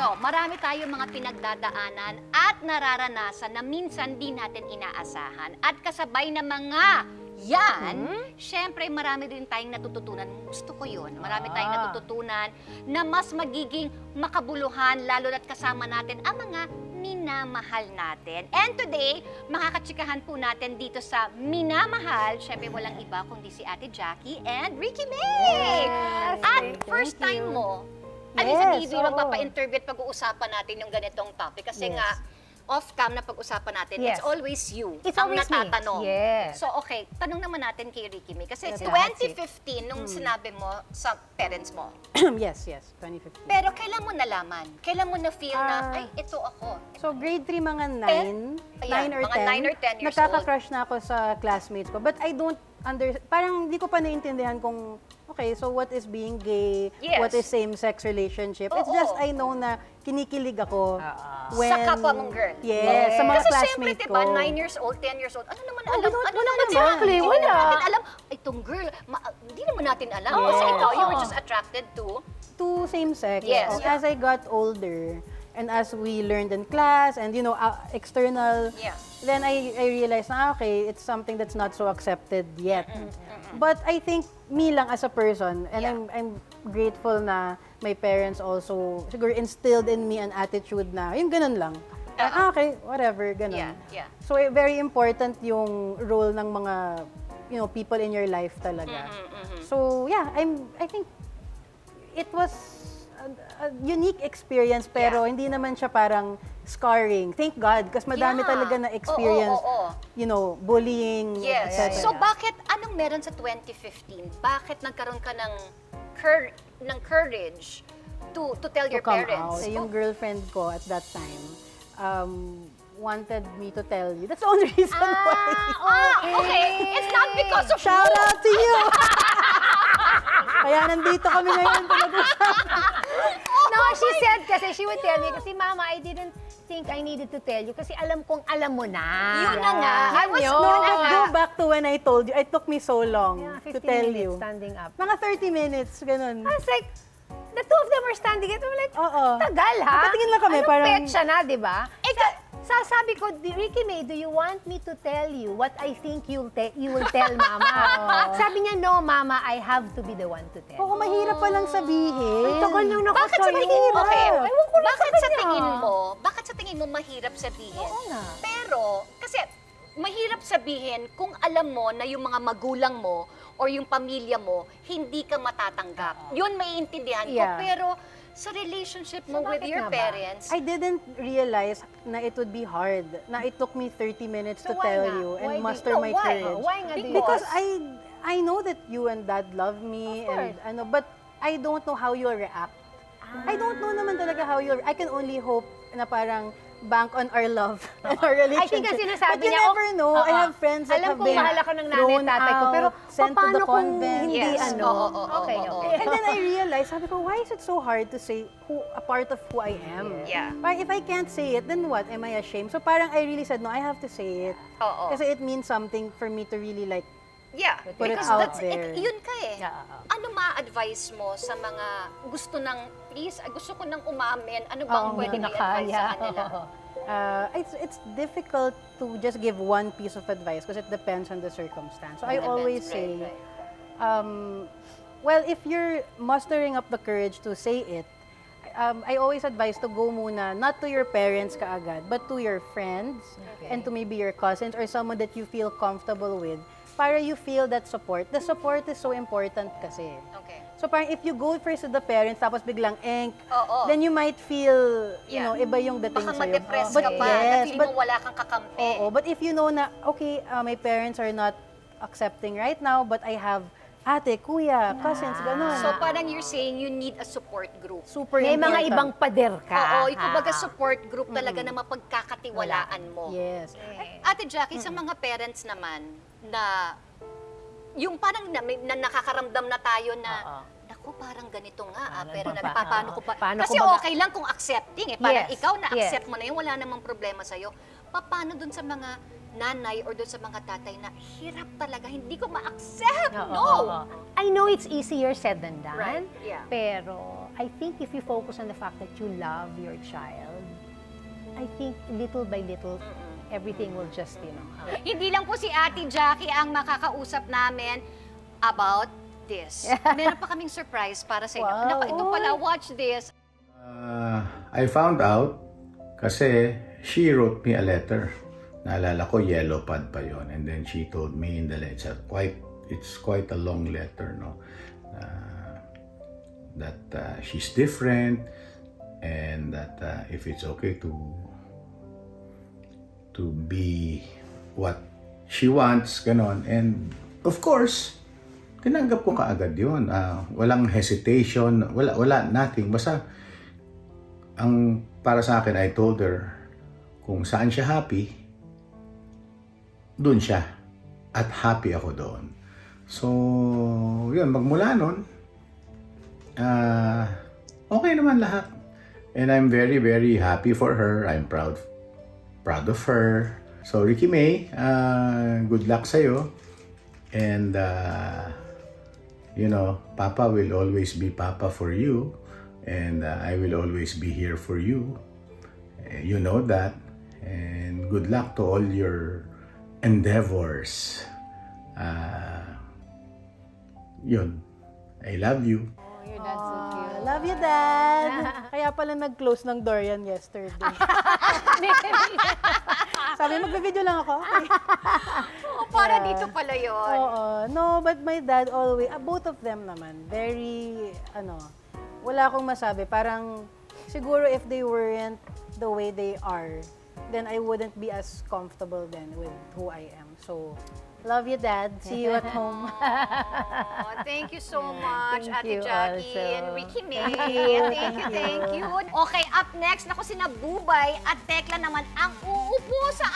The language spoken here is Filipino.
Eto, marami tayong mga pinagdadaanan at nararanasan na minsan di natin inaasahan. At kasabay na mga yan, syempre marami din tayong natututunan. Gusto ko yun. Marami tayong Ah. natututunan na mas magiging makabuluhan, lalo na't kasama natin ang mga minamahal natin. And today, makakatsikahan po natin dito sa Minamahal. Syempre walang iba kundi si Ate Jackie and Ricky May! Yes, At first time you. mo, ano sa Yes, TV oo. magpapa-interview at pag-uusapan natin yung ganitong topic. Kasi Yes. nga, off-cam na pag-usapan natin, Yes. it's always you It's ang always me. natatanong. Yes. So, okay, tanong naman natin kay Ricky May. Kasi That's it. 2015, nung Hmm. sinabi mo sa parents mo, yes, yes, 2015. pero kailan mo nalaman? Kailan mo na-feel na, Ah. ay, ito ako. So grade 3 mga 9, Ayan, 9 or mga 10. nine or 10 years Nagkaka-crush na ako sa classmates ko. But I don't under parang hindi ko pa naiintindihan kung okay, so what is being gay? Yes. What is same-sex relationship? It's Oo. just I know na kinikilig ako Ah. when sa kapwa mong girl. Yes, Yes. sa mga Kasi syempre, classmates diba, ko. 9 years old, 10 years old, ano naman Oh, alam? ano wala naman. Exactly, Hindi wala. naman natin alam, itong girl, ma- hindi naman natin alam. Kasi Yes. ikaw, you were just attracted to to same-sex. Yes. As I got older, and as we learned in class, and you know, uh, external, Yeah. then I, I realized na, okay, it's something that's not so accepted yet. But I think, me lang as a person, and Yeah. I'm, I'm grateful na my parents also, siguro instilled in me an attitude na, yung ganun lang. Parang, ah, okay, whatever, ganun. Yeah, yeah. So, eh, very important yung role ng mga, you know, people in your life talaga. Mm-hmm, So, yeah, I'm, I think it was a, a unique experience pero Yeah. hindi naman siya parang scarring. Thank God kasi madami Yeah. talaga na experience, Oo, oo, oo. you know, bullying, Yes. etc. So bakit anong meron sa 2015? Bakit nagkaroon ka ng cour- ng courage to to tell to your come parents? out. Eh, yung girlfriend ko at that time um, wanted me to tell you. That's the only reason why. Ah, okay. It's not because of Shout you. out to you! Kaya nandito kami ngayon talaga. She said kasi she would tell me kasi mama, I didn't think I needed to tell you kasi alam kong alam mo na. Yun na nga. I was- Yun No, Yun na nga. go back to when I told you. It took me so long Yeah, to 15 tell minutes you. standing up. Mga 30 minutes, ganun. I was like, the two of them are standing up. I'm like, Oo. tagal ha? Nakatingin lang kami, Anong parang- petsa na, di ba? Eh, ka- sa sabi ko, "Di- Ricky May, do you want me to tell you what I think you'll te- you will tell mama? sabi niya, no, mama, I have to be the one to tell. Oo, mahirap palang sabihin. Ang tagal nang Bakit sa nakatayo. tingin mo? Okay. Ewan ko lang Bakit sa sa kanya. tingin mo? Bakit sa tingin mo mahirap sabihin? Oo nga. Pero kasi mahirap sabihin kung alam mo na yung mga magulang mo or yung pamilya mo hindi ka matatanggap. Yun maiintindihan ko. Yeah. Pero sa relationship mo So, with your parents, I didn't realize na it would be hard. Na it took me 30 minutes So to why tell nga? you Why and do- muster No, my why? courage. Why nga do you- Because I I know that you and dad love me Of and course. ano but I don't know how you'll react. I don't know naman talaga how you'll I can only hope na parang bank on our love and our I relationship. think kasi sinasabi But you niya, never oh, know. I oo. have friends that Alam have kong been mahal ako ng nanay thrown at tatay ko, pero sent to the kung convent. hindi Yes. ano? Oo, oo, okay, oo, okay. And then I realized, sabi ko, why is it so hard to say who a part of who I am? Yeah. Parang if I can't say it, then what? Am I ashamed? So parang I really said, no, I have to say it. Oo. Kasi it means something for me to really like, yeah, Put it because out that's there. it, yun ka eh. Yeah. Ano ma-advise mo sa mga gusto ng please, ah, gusto ko nang umamin, ano bang Oo, pwede hindi mo na i-advise sa kanila? uh, it's it's difficult to just give one piece of advice because it depends on the circumstance. So I Depends, always right, say, right. um, well, if you're mustering up the courage to say it, um, I always advise to go muna, not to your parents kaagad, but to your friends and to maybe your cousins or someone that you feel comfortable with para you feel that support. The support is so important kasi. Okay. So parang if you go first to the parents tapos biglang enk, Oo. then you might feel, you Yeah. know, iba yung dating Baka sa'yo. ma-depress But ka pa, na feeling but, mo wala kang kakampi. oo, but if you know na, okay, uh, my parents are not accepting right now, but I have ate, kuya, cousins, ganun. So parang you're saying you need a support group. super May mga important. ibang pader ka. Oo, yung kumbaga ha? support group talaga na mapagkakatiwalaan mo. Yes. Ate Jackie, sa mga parents naman na yung parang na, may- na nakakaramdam na tayo na Oo. Naku, parang ganito nga, ah, Paano pero ba- nagpapaano ko pa. paano Kasi ko baga- okay lang kung accepting eh. Parang Yes, ikaw na-accept yes. mo na yun, wala namang problema sa'yo. Paano dun sa mga nanay or dun sa mga tatay na hirap talaga, hindi ko ma-accept. Oo, no! oo, oo. I know it's easier said than done. Right, yeah. Pero I think if you focus on the fact that you love your child, I think little by little, everything will just, you know, uh, Hindi lang po si Ate Jackie ang makakausap namin about this. Meron pa kaming surprise para sa inyo. Wow. Naku, ito pala, watch this. Uh, I found out kasi she wrote me a letter. Naalala ko, yellow pad pa yon. And then she told me in the letter, quite, it's quite a long letter, no? Uh, that uh, she's different and that uh, if it's okay to to be what she wants, ganon. And of course, tinanggap ko kaagad yun. Ah, walang hesitation, wala, wala, nothing. Basta, ang para sa akin, I told her, kung saan siya happy, doon siya. At happy ako doon. So, yun, magmula nun, ah, okay naman lahat. And I'm very, very happy for her. I'm proud, proud of her. So, Ricky May, ah, good luck sa'yo. And, uh, you know, Papa will always be Papa for you, and uh, I will always be here for you. Uh, you know that, and good luck to all your endeavors. Uh, yun. I love you. Oh, your dad's so cute. Love you, Dad! Kaya pala nag-close ng door yan yesterday. Sabi, magbe-video lang ako. Oh, para dito pala yun. Oo. No, but my dad always, ah, both of them naman, very, ano, wala akong masabi. Parang, siguro if they weren't the way they are, then I wouldn't be as comfortable then with who I am. So, love you, Dad. See you at home. Oh, thank you so much, Thank Ate you Jackie also. and Ricky May. Thank you, thank you. Okay, up next, naku si Bubay at Tekla naman ang uupo sa